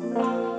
ไม่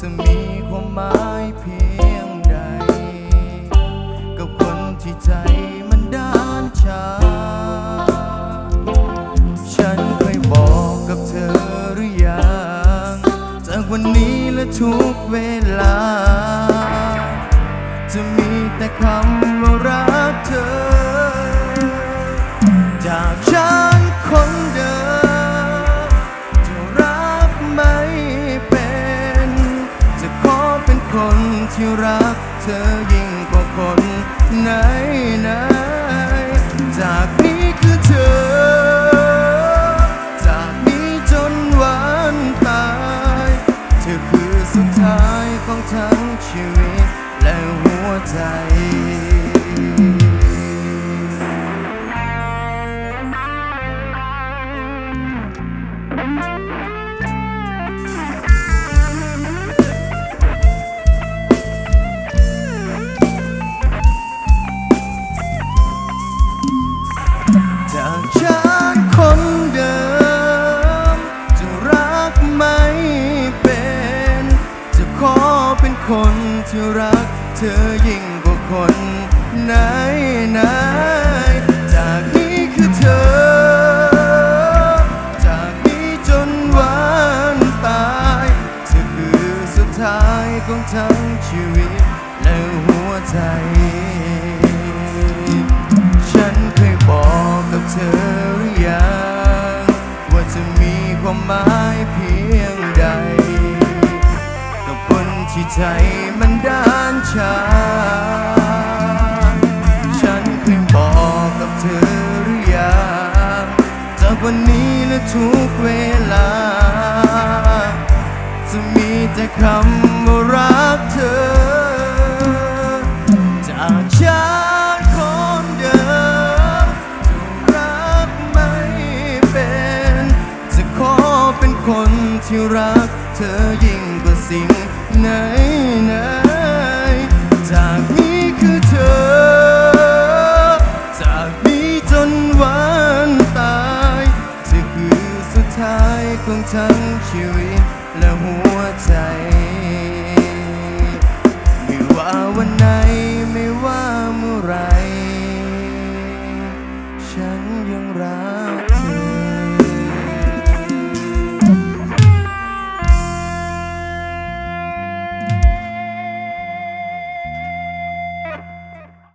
จะมีความหมายเพียงใด กับคนที่ใจมันด้านชา ฉันเคยบอกกับเธอหรือยังจากวันนี้และทุกเวลา จะมีแต่คำ ที่รักเธอยิ่งกว่าคนไหนไหนๆจากนี้คือเธอ จากนี้จนวันตาย เธอคือสุดท้ายของทั้งชีวิตและหัวใจ อเป็นคนที่รัก เธอยิ่งกว่าคนไหนไหนๆจากนี้คือเธอ จากนี้จนวันตายเธอคือสุดท้ายของทั้งชีวิตและหัวใจ ฉันเคยบอกกับเธอหรือยังว่าจะมีความหมายเพียงใด ที่ใจมันด้านชา ฉันเคยบอกกับเธอหรือยังจากวันนี้และทุกเวลา จะมีแต่คำว่ารักเธอ จากฉันคนเดิมจะรักไม่เป็น จะขอเป็นคนที่รักเธอยิ่งกว่าสิ่ง จากนี้คือเธอ จากนี้จนวันตายจะคือสุดท้ายของทั้งชีวิตและหัวใจ ไม่ว่าวันไหนไม่ว่าเมื่อไร ฉันยังรัก